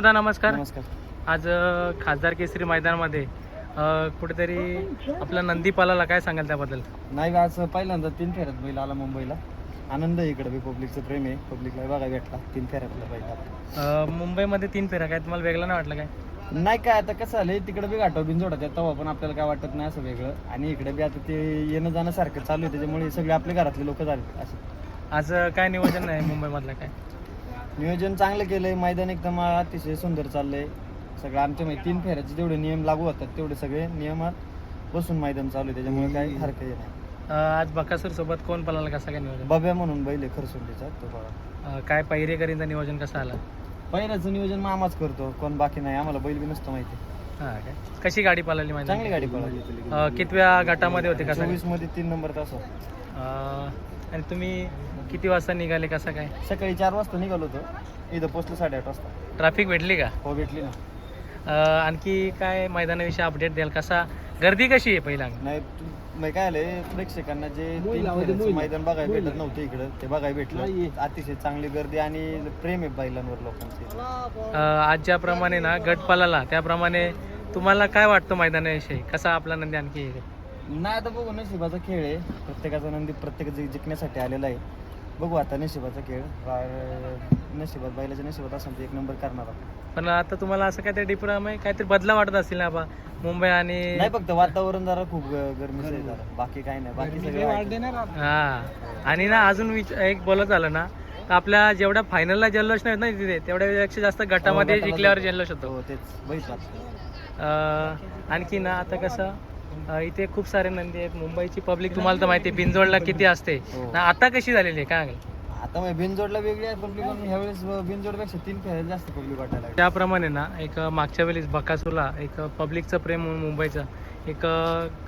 दादा नमस्कार. नमस्कार. आज अ, खासदार केसरी मैदानामध्ये अ, कुठेतरी आपला नंदी पालाला काय सांगाल त्याबद्दल? नाही आज पहिल्यांदा तीन फेऱ्यात बैल आला मुंबईला. आनंद आहे इकडे बी पब्लिकचं प्रेम आहे. पब्लिकला बघा भेटला तीन फेऱ्यातला बैल. अ, मुंबईमध्ये तीन फेऱ्या काय? तुम्हाला वेगळं नाही वाटलं काय? नाही काय आता कसं झालंय तिकडे बी गाठव बिनजोडा त्या तेव्हा पण आपल्याला काय वाटत नाही असं वेगळं. आणि इकडे बी आता ते येणं जाणं सारखं चालू आहे त्याच्यामुळे हे सगळे आपल्या घरातले लोक झाले असं. आज अ, काय नियोजन आहे मुंबईमधलं काय? नियोजन चांगलं केलंय. मैदान एकदम अतिशय सुंदर चाललंय. सगळं आमच्या म्हणजे तीन फेऱ्याचे जेवढे नियम लागू होतात तेवढे सगळे नियमात बसून मैदान चालू आहे. त्याच्यामुळे काही हरकत नाही. अ, आज बकासूर सोबत कोण पलाला कसं काय नियोजन बब्या म्हणून बैल आहे खरसुंडीचा तो बघा अ, काय पहिरेकरींचं नियोजन कसं आलं? पहिल्याचं नियोजन मामाच करतो. कोण बाकी नाही आम्हाला बैल बी नसतं माहिती. हां काय? कशी गाडी पळाली माहिती चांगली गाडी पळाली कितव्या गटामध्ये होते कसं चोवीसमध्ये तीन नंबर तास आणि तुम्ही किती वाजता निघाले कसं काय? सकाळी चार वाजता निघालो होतो. इथं पोचलो साडेआठ वाजता. ट्रॅफिक भेटली का? हो भेटली ना. अ, आणखी काय मैदानाविषयी अपडेट द्याल? कसा गर्दी कशी आहे पहिला? नाही तू- काय आलंय प्रेक्षकांना जे तीन फेऱ्याचं मैदान बघायला भेटत नव्हतं इकडं ते बघायला भेटलं. अतिशय चांगली गर्दी आणि प्रेम आहे बैलांवर लोकांचे. अ, आज ज्याप्रमाणे ना गट पळाला त्याप्रमाणे तुम्हाला काय वाटतं मैदानाविषयी? कसा आपला नंदी आणखी हे? नाही आता बघू नशिबाचा खेळ आहे. प्रत्येकाचा नंदी प्रत्येक जिंकण्यासाठी आलेला आहे. बघू आता नशिबाचा खेळ. फार नशिबात बैलाच्या नशिबात असेल तर एक नंबर करणार आपण. पण आता तुम्हाला असं काहीतरी डिप्रोम आहे? काहीतरी बदला वाटत असेल ना बा? मुंबई आणि नाही फक्त वातावरण जरा खूप ग- गरमीचं आहे जरा. बाकी काही नाही. बाकी सगळं आहे. हा. आणि ना अजून विच एक बोलत झालं ना तर आपल्या जेवढ्या फायनलला जल्लोष नाही होत ना तिथे तेवढ्यापेक्षा जास्त गटामध्ये हो, गटाला जिंकल्यावर जातो. जल्लोष होतो. हो तेच. बघितलं अ, आणखी ना आता कसं? इथे खूप सारे नंदी आहेत मुंबईची पब्लिक तुम्हाला तर माहिती आहे बिंजोडला किती असते हो. ना आता कशी झालेली आहे काय सांगाल? आता मग बिनजोडला वेगळी आहे पब्लिक ह्यावेळेस बिनजोडपेक्षा तीन फेऱ्या जास्त पब्लिक वाटायला लागली. त्याप्रमाणे ना एक मागच्या वेळेस बकासूरला एक पब्लिकचं प्रेम म्हणून मुंबईचं एक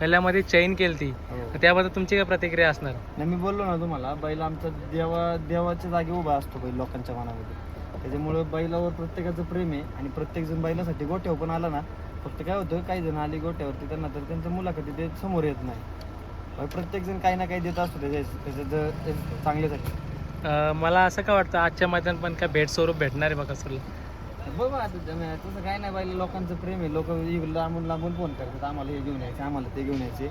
गल्ल्यामध्ये चैन केली हो. त्याबद्दल तुमची काय प्रतिक्रिया असणार नाही मी बोललो ना तुम्हाला बैल आमचा देवा देवाच्या जागी उभा असतो बैल लोकांच्या मनामध्ये त्याच्यामुळे बैलावर प्रत्येकाचं प्रेम आहे आणि प्रत्येक जण बैलासाठी गोट्यावर पण आला ना फक्त काय होतं काही जण आली गोट्यावरती त्यांना तर त्यांच्या मुलाखती ते समोर येत नाही. प्रत्येक जण काही ना काही देत असतो त्याच्या त्याच्या चांगल्यासाठी अ, मला असं का वाटतं आजच्या मैदान पण काय भेट स्वरूप भेटणार आहे बकासूरला बघू आता तसं काय नाही बैल लोकांचं प्रेम आहे. लोक लांबून लांबून फोन करतात आम्हाला हे घेऊन यायचे आम्हाला ते घेऊन यायचे.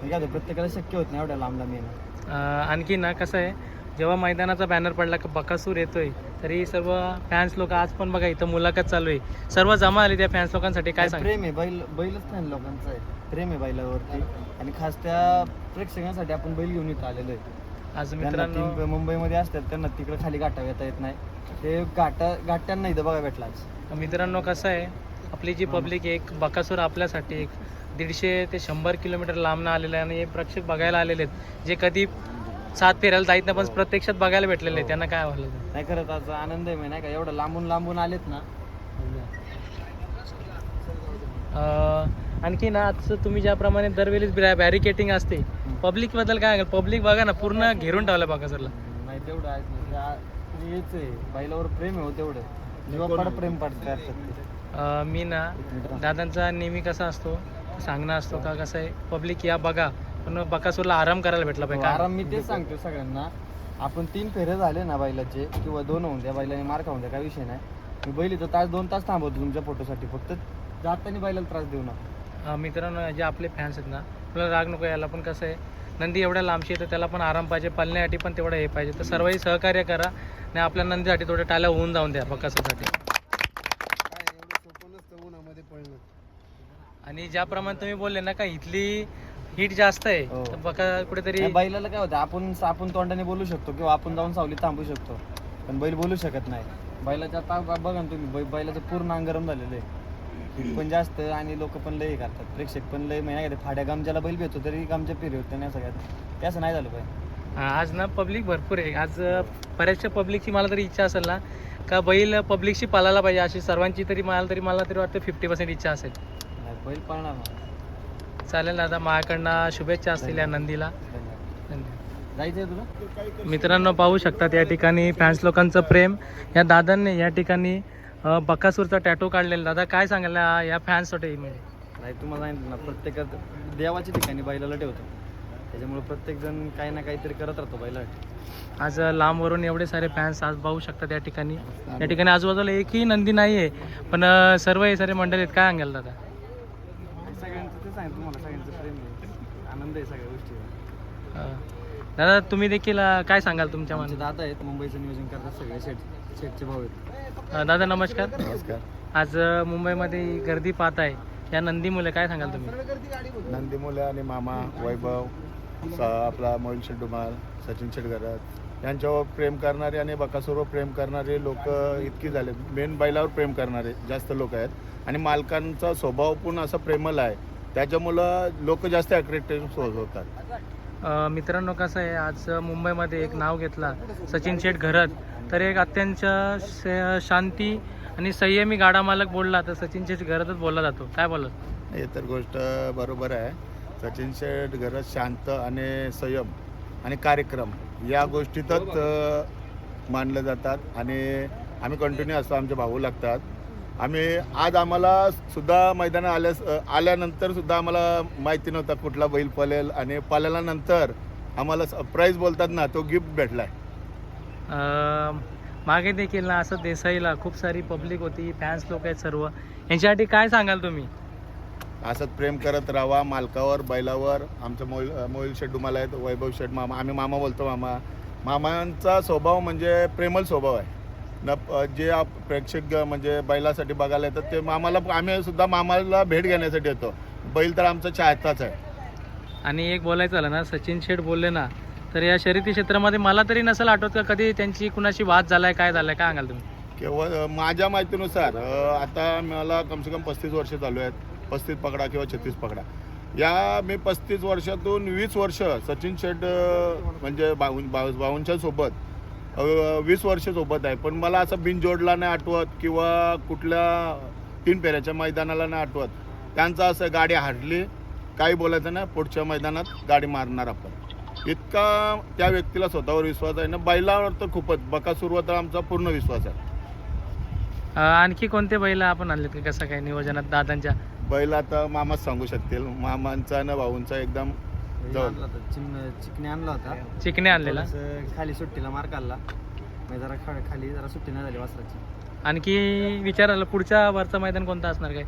काय होतं, प्रत्येकाला शक्य होत नाही एवढ्या लांब लांब येणं आणखी ना कसं आहे जेव्हा मैदानाचा बॅनर पडला की बकासूर येतोय तरी सर्व फॅन्स लोक आज पण बघा इथं मुलाखत चालू आहे. सर्व जमा आली त्या फॅन्स लोकांसाठी काय सांग प्रेम आहे बैल बैलच नाही लोकांचं आहे. प्रेम आहे बैलावरती. आणि खास त्या प्रेक्षकांसाठी आपण बैल घेऊन इथं आलेलो आहे. आज त्यांना मित्रांनो मुंबईमध्ये असतात त्यांना तिकडे खाली गाठा येता येत नाही. ते गाठा गाठ्यांना इथं बघा भेटला आज. मित्रांनो कसं आहे? आपली जी पब्लिक एक बकासूर आपल्यासाठी एक दीडशे ते शंभर किलोमीटर लांबनं आलेलं आहे आणि हे प्रेक्षक बघायला आलेले आहेत. जे कधी सात फेरायला जायत नाही पण प्रत्यक्षात बघायला भेटलेले आहेत त्यांना काय आवडलं नाही खरंच आज आनंद आहे नाही का? एवढं लांबून लांबून आलेत ना. अं, आणखी ना आजचं तुम्ही ज्याप्रमाणे दरवेळेस बॅरिकेटिंग असते पब्लिकबद्दल काय पब्लिक बघा ना पूर्ण घेरून ठेवलं नाही तेवढं आहे. नाही. ते आ- ते हेच आहे. बैलावर प्रेम आहे हो तेवढं. जीवापाड प्रेम पाडत करतात ते. अं, मी ना दादांचा नेहमी कसा असतो सांगणं असतो का कसं आहे? पब्लिक या बघा. पण बकासूरला आराम करायला भेटला पाहिजे. आराम मी तेच सांगतो सगळ्यांना. आपण तीन फेरे झाले ना बैलाचे किंवा दोन होऊन द्या बैलाने मार खाऊन द्या काय विषय नाही. मी बैल इथं तास दोन तास थांबवतो तुमच्या फोटोसाठी फक्त जाताना बैलाला त्रास देऊ नका. अं, मित्रांनो जे आपले फॅन्स आहेत ना तुला राग नको यायला पण कसं आहे नंदी एवढ्या लांबशी आहे तर त्याला पण आराम पाहिजे पळण्यासाठी पण तेवढं हे पाहिजे. तर सर्वही सहकार्य करा आणि आपल्या नंदीसाठी थोडं टाल्या होऊन जाऊन द्या बकासूरसाठी. आणि ज्याप्रमाणे तुम्ही बोलले ना का इथली हीट जास्त आहे. हो. तर बका कुठेतरी बैलाला काय होतं आपण आपण तोंडाने बोलू शकतो किंवा आपण जाऊन सावलीत थांबू शकतो. पण बैल बोलू शकत नाही. बैलाच्या आता बघा ना तुम्ही बै- बैलाचं पूर्ण अंग गरम झालेलं आहे. Heat पण जास्त आणि लोक पण लय हे करतात. प्रेक्षक पण लय म्हणजे नाही का ते फाड्या गामच्याला बैल भेटतो तरी गामच्या पिरी होतं नाही सगळ्यात ते असं नाही झालं पाहिजे. हा, आज ना पब्लिक भरपूर आहे. आज अं, बऱ्याचशा पब्लिकची मला तरी इच्छा असेल ना का बैल पब्लिकशी पालायला पाहिजे अशी सर्वांची तरी मला तरी मला तरी वाटतं फिफ्टी पर्सेंट इच्छा असेल. नाही, बैल पळणार ना. चालेल दादा माझ्याकडनं शुभेच्छा असतील या नंदीला. जायचंय तुला? मित्रांनो पाहू शकतात या ठिकाणी फॅन्स लोकांचं प्रेम. या दादांनी या ठिकाणी बकासूरचा टॅटो काढलेला. दादा काय सांगाल या- फॅन्ससाठी नाही तुम्हाला सांगितलं ना प्रत्येकात देवाच्या ठिकाणी बैलाला ठेवतो. त्याच्यामुळे प्रत्येक जण काही ना काहीतरी करत राहतो बैलासाठी आज लांबवरून एवढे सारे फॅन्स आज पाहू शकतात या ठिकाणी. या ठिकाणी आजूबाजूला एकही नंदी नाही आहे पण सर्व हे सारे मंडळी आहेत. काय सांगाल दादा? सांगितलं तुम्हाला सगळ्यांचं प्रेम आहे. आनंद आहे सगळ्या गोष्टीचा. दादा तुम्ही देखील अं, काय सांगाल तुमच्या आमचे मन दादा आहेत मुंबईचं नियोजन करतात सगळे शेट शेटचे भाऊ आहेत. अं, दादा नमस्कार. नमस्कार. आज अं, मुंबईमध्ये गर्दी पाहत आहे. या नंदी मुले काय सांगाल तुम्ही? नंदी मुले आणि मामा वैभव स आपला मोहिल शेठ डुमाल सचिन शेठ घरात यांच्यावर प्रेम करणारे आणि बकासूरवर प्रेम करणारे लोक इतकी झाले मेन बैलावर प्रेम करणारे जास्त लोक आहेत. आणि मालकांचा स्वभाव पण असा प्रेमल आहे. त्याच्यामुळं लोक जास्त अट्रॅक्टिव्ह होतात. अ, मित्रांनो कसं आहे आज मुंबईमध्ये एक नाव घेतला सचिन शेठ घरत. तर एक अत्यंत श- शांती आणि संयमी गाडा मालक बोलला तर सचिन शेठ घरतच बोलला जातो. काय बोलत हे तर गोष्ट बरोबर आहे. सचिन शेठ घरात शांत आणि संयम आणि कार्यक्रम या गोष्टीतच अ, मानले जातात. आणि आम्ही कंटिन्यू असतो आमचे भाऊ लागतात. आम्ही आज आम्हाला सुद्धा मैदानात आल्यास आल्यानंतर सुद्धा आम्हाला माहिती नव्हता कुठला बैल पळेल आणि पळाल्यानंतर आम्हाला प्राईज बोलतात ना तो गिफ्ट भेटला आहे मागे देखील ना असं देसाईला खूप सारी पब्लिक होती फॅन्स लोक आहेत सर्व. यांच्यासाठी काय सांगाल तुम्ही? असंच प्रेम करत राहा मालकावर बैलावर. आमचं मोईल मोईल शेठ डुमाला आहेत वैभव शेठ मामा. आम्ही मामा बोलतो मामा. मामांचा स्वभाव म्हणजे प्रेमल स्वभाव आहे. न जे आप प्रेक्षक म्हणजे बैलासाठी बघायला येतात ते मामाला आम्ही सुद्धा मामाला भेट घेण्यासाठी येतो. बैल तर आमचा चाहताच आहे. आणि एक बोलायचं झालं ना सचिन शेठ बोलले ना तर या शर्यती क्षेत्रामध्ये मला तरी नसेल आठवत का कधी त्यांची कुणाशी वाद झालाय काय झालाय काय सांगाल तुम्ही? केवळ माझ्या माहितीनुसार आता मला कमसे कम पस्तीस वर्ष चालू आहेत. पस्तीस पकडा किंवा छत्तीस पकडा. या मी पस्तीस वर्षातून वीस वर्ष सचिन शेठ म्हणजे भाऊ भाऊंच्या सोबत वीस वर्ष सोबत आहे. पण मला असं बिनजोडला नाही आठवत किंवा कुठल्या तीन फेऱ्याच्या मैदानाला नाही आठवत. त्यांचं असं गाडी हाडली काही बोलायचं नाही पुढच्या मैदानात गाडी मारणार आपण. इतका त्या व्यक्तीला स्वतःवर विश्वास आहे ना. बैलावर तर खूपच. बकासूरवर तर आमचा पूर्ण विश्वास आहे. आणखी कोणते बैल आपण आणलेत? का कसं काय? नियोजनात दादांच्या? बैल आता मामाच सांगू शकतील. मामांचा ना भाऊंचा एकदम जाऊ. आणला होता. चिकने आणला होता. चिकने आणलेला? थोडंसं खाली सुट्टीला मार काढला. मग जरा खा खाली जरा सुट्टी नाही झाली वासराची. आणखी विचारायला पुढच्या वरचं मैदान कोणतं असणार काय?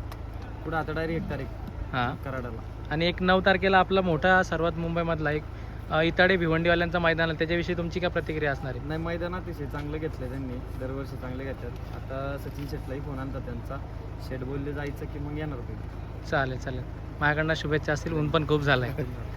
पुढे आता डायरेक्ट एक तारीख. हां. कराडाला. आणि एक नऊ तारखेला आपला मोठा सर्वात मुंबईमधला एक अ, इताडे भिवंडीवाल्यांचं मैदान आहे. त्याच्याविषयी तुमची काय प्रतिक्रिया असणार आहे? नाही मैदान अतिशय चांगलं घेतलं त्यांनी. दरवर्षी चांगले घेतात. आता सचिन शेटलाही फोन आणतात त्यांचा. शेट बोलले जायचं की मग येणार तुम्ही चालेल चालेल. माझ्याकडनं शुभेच्छा असतील. ऊन पण खूप झालं आहे